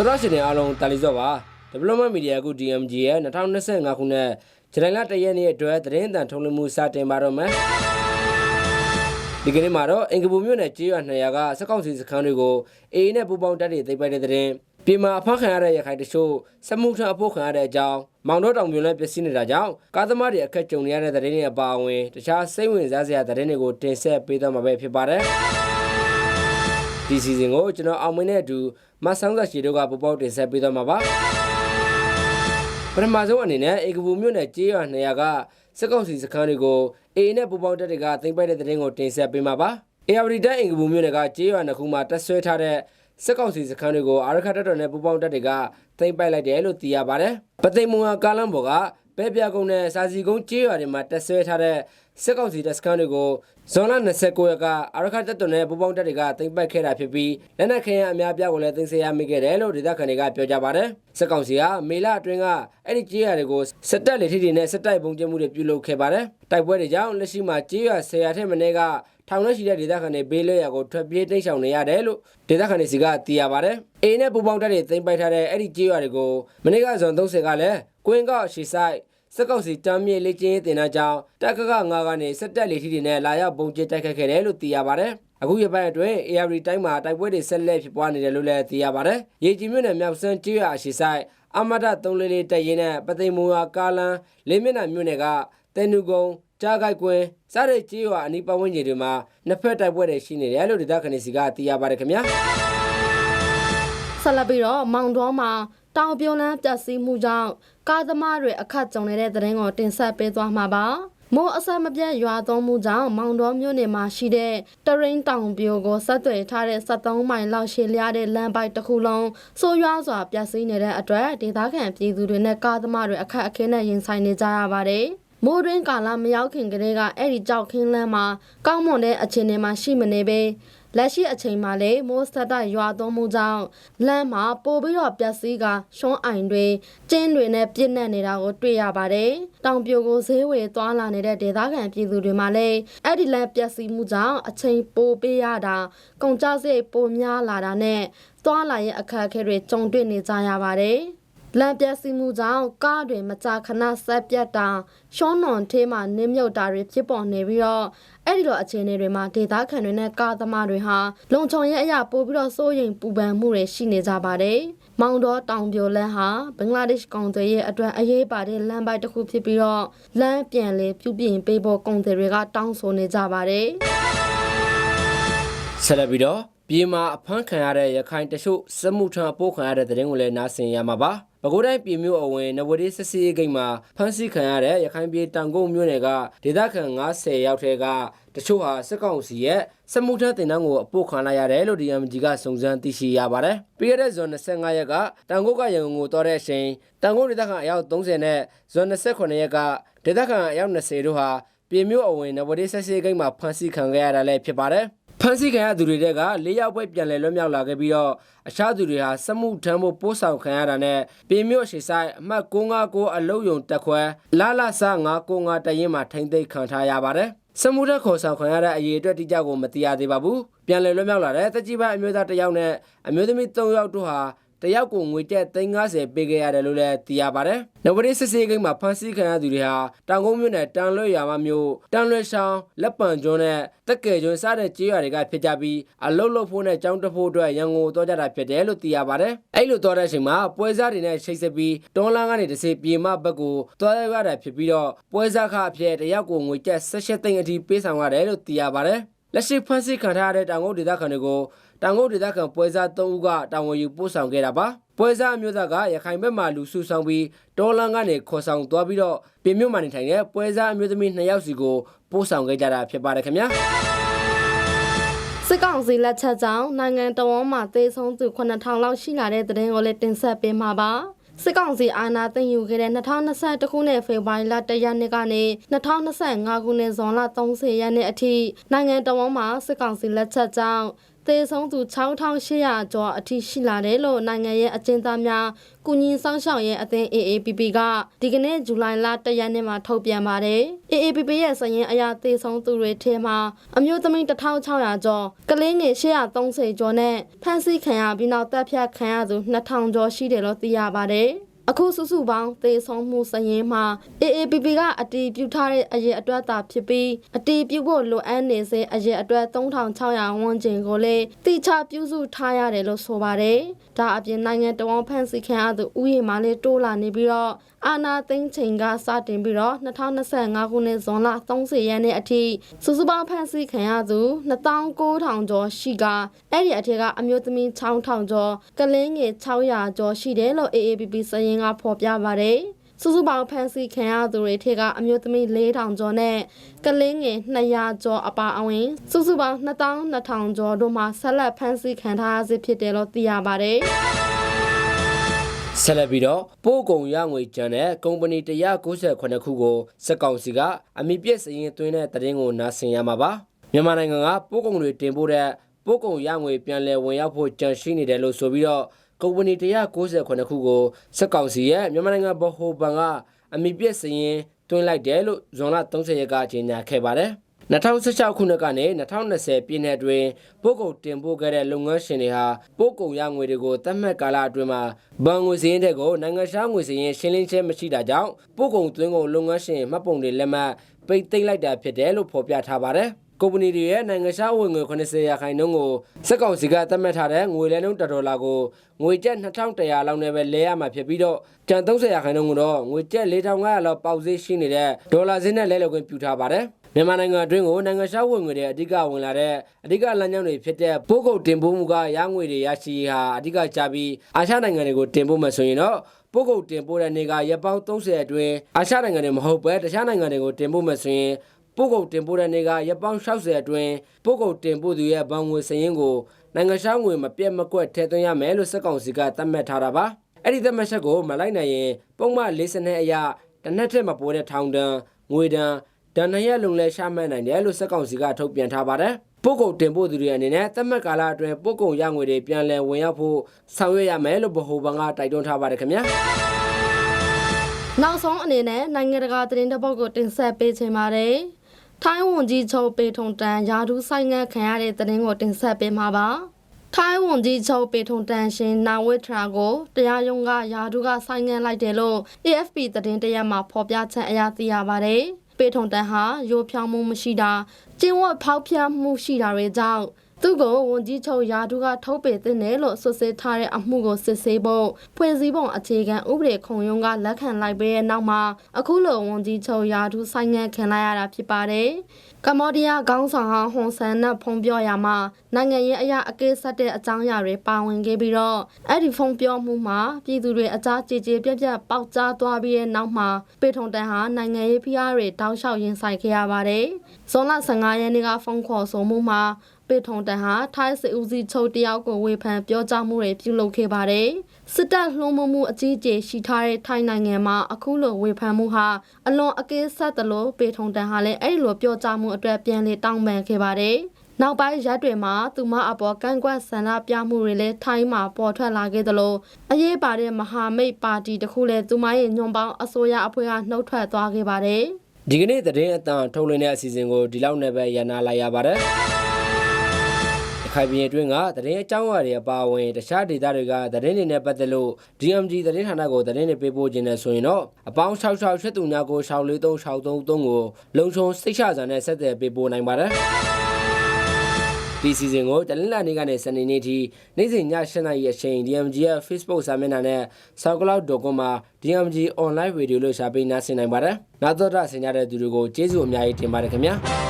တော်တော်ရှင်တွေအားလုံးတာလီစော့ပါ Development Media အခု DMG ရဲ့2025ခုနှစ်ဇူလိုင်လ1ရက်နေ့အတွက်သတင်းအတန်ထုတ်လွှင့်မှုစတင်ပါတော့မယ်ဒီကနေ့မှာတော့အင်္ဂပူမြို့နယ်ကျေးရွာ200ကစက်ကောက်စီစခန်းတွေကိုအေအေနဲ့ပူပေါင်းတပ်တွေသိမ်းပိုက်တဲ့သတင်းပြည်မှာအဖမ်းခံရတဲ့ရခိုင်တချို့စက်မှုထအဖို့ခံရတဲ့အကြောင်းမောင်တော့တောင်ပြိုလဲပျက်စီးနေတာကြောင့်ကားသမားတွေအခက်ကြုံနေရတဲ့သတင်းတွေအပါအဝင်တခြားစိတ်ဝင်စားစရာသတင်းတွေကိုတင်ဆက်ပေးသွားမှာပဲဖြစ်ပါတယ်ဒီစီဇန်ကိုကျွန်တော်အောင်မင်းနဲ့အတူ မဆောင်းသာရှီတို့ကပပေါက်တင်ဆက်ပေးသွားမှာပါပထမဆုံးအနေနဲ့အေကပူမြို့နယ်ကျေးရွာ200ကစက်ကောက်စီစခန်းတွေကိုအေနဲ့ပပေါက်တက်တွေကသိမ်းပိုက်တဲ့တဲ့ရင်ကိုတင်ဆက်ပေးမှာပါအေယာဝတီတိုင်းအင်ကပူမြို့နယ်ကကျေးရွာနှစ်ခုမှာတက်ဆွဲထားတဲ့စက်ကောက်စီစခန်းတွေကိုအာရခတ်တက်တော်နဲ့ပပေါက်တက်တွေကသိမ်းပိုက်လိုက်တယ်လို့သိရပါတယ်ပသိမ်မွန်ကားလမ်းပေါ်က ပဲပြကုန်းနဲ့စာစီကုန်းကျေးရွာတွေမှာတက်ဆွဲထားတဲ့စက်ကောက်စီတက်စခန်းတွေကိုဇွန်လ29ရက်ကအာရခတ်တက်တော်နဲ့ပပေါက်တက်တွေကသိမ်းပိုက်ခဲ့တာဖြစ်ပြီးလက်နက်ခဲယမ်းအများပြားကိုလည်းသိမ်းဆည်းရမိခဲ့တယ်လို့ဒေသခံတွေကပြောကြပါတယ်စက်ကောက်စီကမေလအတွင်းကအဲ့ဒီကျေးရွာတွေကိုစက်တက်လေထီတွေနဲ့စက်တိုက်ပုံကျမှုတွေပြုလုပ်ခဲ့ပါတယ်တိုက်ပွဲတွေကြောင့်လက်ရှိမှာကျေးရွာ10ရာထက်မနည်းကထောင်နဲ့ရှိတဲ့ဒေသခံတွေဘေးလွတ်ရာကိုထွက်ပြေးတိမ်းရှောင်နေရတယ်လို့ဒေသခံတွေစီကသိရပါတယ်။အေနဲ့ပူပေါင်းတက်တွေသိမ်းပိုက်ထားတဲ့အဲ့ဒီကြေးရွာတွေကိုမနေ့ကဇွန်30ကလည်းကွင်းကောက်ရှီဆိုင် စက်ကောက်စီတမ်းမြေလေ့ကျင့်ရေးတင်တဲ့ကြောင်းတက်ကကငါကနေစက်တက်လေထီတွေနဲ့လာရောက်ပုံကျတိုက်ခတ်ခဲ့တယ်လို့သိရပါတယ်။အခုရပိုင်းအတွင်း AR တိုင်းမှာတိုက်ပွဲတွေဆက်လက်ဖြစ်ပွားနေတယ်လို့လည်းသိရပါတယ်။ရေကြီးမြို့နယ်မြောက်စမ်းကြေးရွာရှီဆိုင်အမဒ344တက်ရင်နဲ့ပသိမ်မူဝါကားလန်းလေးမျက်နှာမြို့နယ်ကတဲနူကုန်းကြားကိုက်ကွင်းစားတဲ့ကြေးရွာအနီးပတ်ဝန်းကျင်တွေမှာနှစ်ဖက်တိုက်ပွဲတွေရှိနေတယ်လို့ဒေသခံတွေစီကသိရပါတယ်ခင်ဗျာဆက်လက်ပြီးတော့မောင်တော်မှာ တောင်ပြုံးလန်းပျက်စီးမှုကြောင့်ကားသမားတွေအခက်ကြုံနေတဲ့သတင်းကိုတင်ဆက်ပေးသွားမှာပါမိုးအဆက်မပြတ်ရွာသွန်းမှုကြောင့်မောင်တော်မြို့နယ်မှာရှိတဲ့တရင်တောင်ပြိုကိုဆက်သွယ်ထားတဲ့73မိုင်လောက်ရှည်လျားတဲ့လမ်းပိုက်တစ်ခုလုံးဆိုးရွားစွာပျက်စီးနေတဲ့အတွက်ဒေသခံပြည်သူတွေနဲ့ကားသမားတွေအခက်အခဲနဲ့ရင်ဆိုင်နေကြရပါတယ်။မိုးတွင်းကာလမရောက်ခင်ကတည်းကအဲ့ဒီကြောက်ခင်းလန်းမှာကောင်းမွန်တဲ့အခြေအနေမှာရှိမနေပဲ လက်ရှိအချိန်မှာလည်းမိုးဆက်တိုက်ရွာသွန်းမှုကြောင့်လမ်းမှာပိုပြီးတော့ပျက်စီးကရှွန်းအိုင်တွေကျင်းတွေနဲ့ပြည့်နှက်နေတာကိုတွေ့ရပါတယ်။တောင်ပြိုကိုဈေးဝယ်သွားလာနေတဲ့ဒေသခံပြည်သူတွေမှာလည်းအဲ့ဒီလမ်းပျက်စီးမှုကြောင့်အချိန်ပိုပေးရတာကုန်ကျစရိတ်ပိုများလာတာနဲ့သွားလာရဲ့အခက်အခဲတွေကြုံတွေ့နေကြရပါတယ်။ လမ်းပြက်စီမှုကြောင့်ကားတွေမကြာခဏဆက်ပြတ်တာရှောင်းနွန်သေးမှနင်းမြုပ်တာတွေဖြစ်ပေါ်နေပြီးတော့အဲ့ဒီလိုအခြေအနေတွေမှာဒေသခံတွေနဲ့ကားသမားတွေဟာလုံခြုံရေးအရာပို့ပြီးတော့စိုးရိမ်ပူပန်မှုတွေရှိနေကြပါတယ်။မောင်တော်တောင်ပြိုလန်းဟာဘင်္ဂလားဒေ့ရှ်ကောင်တွေရဲ့အတွက်အရေးပါတဲ့လမ်းပိုက်တစ်ခုဖြစ်ပြီးတော့လမ်းပြန်လေပြုပြင်ပေးဖို့ကောင်တွေကတောင်းဆိုနေကြပါတယ်။ဆက်လက်ပြီးတော့ပြည်မှာအဖမ်းခံရတဲ့ရခိုင်တချို့စက်မှုထံအပိုးခံရတဲ့တဲ့ရင်ကိုလည်းနားဆင်ရမှာပါ ပဲခူးတိုင်းပြည်မြို့အဝင်နဝဒေးစစ်စီးဂိတ်မှာဖမ်းဆီးခံရတဲ့ရခိုင်ပြည်တောင်ကုန်းမြို့နယ်ကဒေသခံ90ရောက်ထဲကတချို့ဟာစစ်ကောင်စီရဲ့စက်မှုထံတင်တန်းကိုအပိုးခံလိုက်ရတယ်လို့ DMG ကစုံစမ်းသိရှိရပါတယ်ပြီးခဲ့တဲ့ဇွန်25ရက်ကတောင်ကုန်းကရန်ကုန်ကိုတော်တဲ့အချိန်တောင်ကုန်းဒေသခံအယောက်30နဲ့ဇွန်28ရက်ကဒေသခံအယောက်20တို့ဟာပြည်မြို့အဝင်နဝဒေးစစ်စီးဂိတ်မှာဖမ်းဆီးခံခဲ့ရတာလည်းဖြစ်ပါတယ် ဖမ်းဆီးခံရသူတွေတဲ့က၄ယောက်ပဲပြန်လည်လွတ်မြောက်လာခဲ့ပြီးတော့အခြားသူတွေဟာစက်မှုထမ်းဖို့ပို့ဆောင်ခံရတာနဲ့ပြည်မြို့ရှိဆိုင်အမှတ်959အလုံးယုံတက်ခွဲလာလာဆ995တရင်မှာထိမ့်သိမ်းခံထားရပါတယ်စမှုထက်ခေါ်ဆောင်ခံရတဲ့အရေးအတွက်တိကျကိုမသိရသေးပါဘူးပြန်လည်လွတ်မြောက်လာတဲ့တကြီးပိုင်းအမျိုးသားတစ်ယောက်နဲ့အမျိုးသမီး3ယောက်တို့ဟာ တယောက်ကိုငွေကျပ်350ပေးခဲ့ရတယ်လို့လည်းသိရပါတယ်။နဝရီစစ်စေးကိန်းမှာဖမ်းဆီးခံရသူတွေဟာတောင်ကုန်းမြို့နယ်တန်လွတ်ရွာမမြို့တန်လွတ်ဆောင်လက်ပံကျွန်းနဲ့တက်ကဲကျွန်းစတဲ့ကျေးရွာတွေကဖြစ်ကြပြီးအလုတ်လုတ်ဖို့နဲ့ကြောင်းတဖို့အတွက်ရန်ကုန်သွားကြတာဖြစ်တယ်လို့သိရပါတယ်။အဲ့လိုသွားတဲ့အချိန်မှာပွဲစားတွေနဲ့ချိတ်ဆက်ပြီးတွန်းလန်းကနေတစ်စီပြေမဘက်ကိုသွားရတာဖြစ်ပြီးတော့ပွဲစားခအဖြစ်တယောက်ကိုငွေကျပ်18သိန်းအထိပေးဆောင်ရတယ်လို့သိရပါတယ်။လက်ရှိဖမ်းဆီးခံထားရတဲ့တောင်ကုန်းဒေသခံတွေကို တောင်ကုန်းဒေသခံပွဲစား3ဦးကတာဝန်ယူပို့ဆောင်ခဲ့တာပါပွဲစားအမျိုးသားကရခိုင်ဘက်မှလူစုဆောင်ပြီးဒေါ်လန်ကနေခေါ်ဆောင်သွားပြီးတော့ပြင်မြို့မှာနေထိုင်တဲ့ပွဲစားအမျိုးသမီး2ယောက်စီကိုပို့ဆောင်ခဲ့ကြတာဖြစ်ပါတယ်ခင်ဗျာစစ်ကောင်စီလက်ချက်ကြောင့်နိုင်ငံတော်ဝန်မှသေဆုံးသူ9000လောက်ရှိလာတဲ့သတင်းကိုလည်းတင်ဆက်ပေးမှာပါစစ်ကောင်စီအာဏာသိမ်းယူခဲ့တဲ့2021ခုနှစ်ဖေဖော်ဝါရီလ1ရက်နေ့ကနေ2025ခုနှစ်ဇွန်လ30ရက်နေ့အထိနိုင်ငံတော်ဝန်မှစစ်ကောင်စီလက်ချက်ကြောင့် သေသေဆုံးသူ6800ကျော်အထိရှိလာတယ်လို့နိုင်ငံရဲ့အကျဉ်းသားများကုညီဆောင်ရှောက်ရဲ့အသင်း AAPP ကဒီကနေ့ဇူလိုင်လ1ရက်နေ့မှာထုတ်ပြန်ပါတယ်။ AAPP ရဲ့စရင်အရာသေဆုံးသူတွေထဲမှာအမျိုးသမီး1600ကျော်ကလေးငယ်830ကျော်နဲ့ဖမ်းဆီးခံရပြီးနောက်တပ်ဖြတ်ခံရသူ2000ကျော်ရှိတယ်လို့သိရပါတယ်။ အခုစုစုပေါင်းသေဆုံးမှုစရင်မှာ AAPP ကအတီးပြုထားတဲ့အရေအတွက်သာဖြစ်ပြီးအတီးပြုဖို့လိုအပ်နေစေအရေအတွက်3600ဝန်းကျင်ကိုလည်းတိကျပြုစုထားရတယ်လို့ဆိုပါတယ်။ဒါအပြင်နိုင်ငံတော်ဝန်ဖန်စီခံရသူဥယျာဉ်မှလည်းတိုးလာနေပြီးတော့အာနာသိန်းချိန်ကစတင်ပြီးတော့2025ခုနှစ်ဇွန်လ30ရက်နေ့အထိစုစုပေါင်းဖန်စီခံရသူ29000ကျော်ရှိကအဲ့ဒီအထက်ကအမျိုးသမီး6000ကျော်ကလေးငယ်600ကျော်ရှိတယ်လို့ AAPP စရင်ကဖော်ပြပါတယ်။စုစုပေါင်းဖန်စီခံရသူတွေထဲကအမျိုးသမီး4000ကျော်နဲ့ကလေးငယ်200ကျော်အပါအဝင် စုစုပေါင်း2200ကျော်တို့မှဆက်လက်ဖန်စီခံထားရဆဲဖြစ်တယ်လို့သိရပါတယ်။ဆက်လက်ပြီးတော့ပို့ကုန်ရငွေကျန်တဲ့ကုမ္ပဏီ198ခုကိုစက်ကောင်စီကအမိပြည့်စရင်သွင်းတဲ့တရင်ကိုနားဆင်ရမှာပါမြန်မာနိုင်ငံကပို့ကုန်တွေတင်ပို့တဲ့ပို့ကုန်ရငွေပြန်လည်ဝင်ရောက်ဖို့ကြန့်ရှိနေတယ်လို့ဆိုပြီးတော့ ကုမ္ပဏီ198ခုကိုစက်ကောင်စီရဲ့မြန်မာနိုင်ငံဗဟိုဘဏ်ကအမိပြည့်စရင်သွင်းလိုက်တယ်လို့ဇွန်လ30ရက်ကကြေညာခဲ့ပါတယ်2016ခုနှစ်ကနေ2020ပြည့်နှစ်အတွင်းပို့ကုန်တင်ပို့ခဲ့တဲ့လုပ်ငန်းရှင်တွေဟာပို့ကုန်ရငွေတွေကိုသတ်မှတ်ကာလအတွင်းမှာဘဏ်ငွေစည်းရင်းတဲ့ကိုနိုင်ငံခြားငွေစည်းရင်းရှင်းလင်းချက်မရှိတာကြောင့်ပို့ကုန်သွင်းကုန်လုပ်ငန်းရှင်မှတ်ပုံတွေလက်မှတ်ပိတ်သိမ်းလိုက်တာဖြစ်တယ်လို့ဖော်ပြထားပါတယ် ကုမ္ပဏီတွေရဲ့နိုင်ငံခြားဝင်ငွေ80ရာခိုင်နှုန်းကိုစက်ကောင်စီကသတ်မှတ်ထားတဲ့ငွေလဲနှုန်းတစ်ဒေါ်လာကိုငွေကျပ်2100လောက်နဲ့ပဲလဲရမှာဖြစ်ပြီးတော့ကျန်30ရာခိုင်နှုန်းကိုတော့ငွေကျပ်4500လောက်ပေါက်ဈေးရှိနေတဲ့ဒေါ်လာဈေးနဲ့လဲလှယ်ခွင့်ပြုထားပါတယ်မြန်မာနိုင်ငံအတွင်းကိုနိုင်ငံခြားဝင်ငွေတွေအဓိကဝင်လာတဲ့အဓိကလမ်းကြောင်းတွေဖြစ်တဲ့ပို့ကုန်တင်ပို့မှုကရငွေတွေရရှိရေးဟာအဓိကကြပြီးအာရှနိုင်ငံတွေကိုတင်ပို့မှဆိုရင်တော့ပို့ကုန်တင်ပို့တဲ့နေကရက်ပေါင်း30အတွင်းအာရှနိုင်ငံတွေမဟုတ်ပဲတခြားနိုင်ငံတွေကိုတင်ပို့မှဆိုရင် ပို့ကုန်တင်ပို့တဲ့နေကရက်ပေါင်း60အတွင်းပို့ကုန်တင်ပို့သူရဲ့ဘဏ်ငွေစရင်းကိုနိုင်ငံခြားငွေမပြတ်မကွက်ထည့်သွင်းရမယ်လို့စက်ကောင်စီကသတ်မှတ်ထားတာပါအဲ့ဒီသတ်မှတ်ချက်ကိုမလိုက်နိုင်ရင်ပုံမှန်40နှစ်အရတစ်နှစ်ထက်မပိုတဲ့ထောင်ဒဏ်ငွေဒဏ်ဒဏ်နှစ်ရက်လုံးလဲရှာမှတ်နိုင်တယ်လို့စက်ကောင်စီကထုတ်ပြန်ထားပါတယ်။ပို့ကုန်တင်ပို့သူတွေအနေနဲ့သတ်မှတ်ကာလအတွင်းပို့ကုန်ရငွေတွေပြန်လည်ဝင်ရောက်ဖို့ဆောင်ရွက်ရမယ်လို့ဗဟိုဘဏ်ကတိုက်တွန်းထားပါတယ်ခင်ဗျာနောက်ဆုံးအနေနဲ့နိုင်ငံတကာသတင်းတစ်ပုဒ်ကိုတင်ဆက်ပေးချင်ပါတယ်။ ထိုင်းဝန်ကြီးချုပ်ပေထုံတန်ယာဒူးဆိုင်ငတ်ခံရတဲ့သတင်းကိုတင်ဆက်ပေးမှာပါ။ထိုင်းဝန်ကြီးချုပ်ပေထုံတန်ရှင်နာဝစ်ထရာကိုတရားရုံးကယာဒူးကဆိုင်ငတ်လိုက်တယ်လို့ AFP သတင်းတရက်မှာဖော်ပြချက်အရသိရပါတယ်။ပေထုံတန်ဟာရိုးဖြောင်းမှုမရှိတာကျင်းဝတ်ဖောက်ဖျက်မှုရှိတာတွေကြောင့် သူ့ကိုဝန်ကြီးချုပ်ယာဒူးကထုတ်ပေတဲ့တယ်လို့ဆွဆွဲထားတဲ့အမှုကိုစစ်ဆေးဖို့ဖွဲ့စည်းပုံအခြေခံဥပဒေခုံရုံးကလက်ခံလိုက်ပြီးတဲ့နောက်မှာအခုလိုဝန်ကြီးချုပ်ယာဒူးဆိုင်ငတ်ခံလိုက်ရတာဖြစ်ပါတယ်။ကမ္ဘောဒီးယားခေါင်းဆောင်ဟောင်းဟွန်ဆန်နဲ့ဖုံပြောရမှာနိုင်ငံရေးအရာအကဲဆက်တဲ့အကြောင်းအရာတွေပါဝင်ခဲ့ပြီးတော့အဲ့ဒီဖုံပြောမှုမှာပြည်သူတွေအကြားကြေကြေပြက်ပြက်ပေါက်ကြားသွားပြီးတဲ့နောက်မှာပေထုံတန်ဟာနိုင်ငံရေးဖိအားတွေတောက်လျှောက်ရင်ဆိုင်ခဲ့ရပါတယ်။ဇွန်လ15ရက်နေ့ကဖုံခေါ်ဆိုမှုမှာ ပေထုံတန်ဟာထိုင်းစစ်ဦးစီးချုပ်တယောက်ကိုဝေဖန်ပြောကြားမှုတွေပြုလုပ်ခဲ့ပါတယ်။စစ်တပ်လှုံ့ဆော်မှုအကြီးအကျယ်ရှိထားတဲ့ထိုင်းနိုင်ငံမှာအခုလိုဝေဖန်မှုဟာအလွန်အကဲဆက်သလိုပေထုံတန်ဟာလည်းအဲ့ဒီလိုပြောကြားမှုအတွက်ပြန်လေတောင်းပန်ခဲ့ပါတယ်။နောက်ပိုင်းရက်တွေမှာသူမအပေါ်ကန့်ကွက်ဆန္ဒပြမှုတွေလည်းထိုင်းမှာပေါ်ထွက်လာခဲ့သလိုအရေးပါတဲ့မဟာမိတ်ပါတီတစ်ခုလည်းသူမရဲ့ညွန်ပေါင်းအစိုးရအဖွဲ့ကနှုတ်ထွက်သွားခဲ့ပါတယ်။ဒီကနေ့သတင်းအတန်ထုတ်လွှင့်တဲ့အစီအစဉ်ကိုဒီလောက်နဲ့ပဲရန်နာလိုက်ရပါတယ် ခိုင်ပြည်အတွင်းကသတင်းအကြောင်းအရာတွေအပါအဝင်တခြားဒေသတွေကသတင်းတွေနဲ့ပတ်သက်လို့ DMG သတင်းဌာနကိုသတင်းတွေပေးပို့ခြင်းနဲ့ဆိုရင်တော့အပေါင်း66 83ညကို643 633ကိုလုံချုံစိတ်ချစာနဲ့ဆက်သွယ်ပေးပို့နိုင်ပါတယ်ဒီစီစဉ်ကိုတလင်းလာနေ့ကနေစနေနေ့ထိနေ့စဉ်ည7:00နာရီအချိန် DMG ရဲ့ Facebook စာမျက်နှာနဲ့ SoundCloud.com မှာ DMG Online Radio လို့ရှာပေးနားဆင်နိုင်ပါတယ်။နောက်တော့ဆင်ကြတဲ့သူတွေကိုကျေးဇူးအများကြီးတင်ပါတယ်ခင်ဗျာ။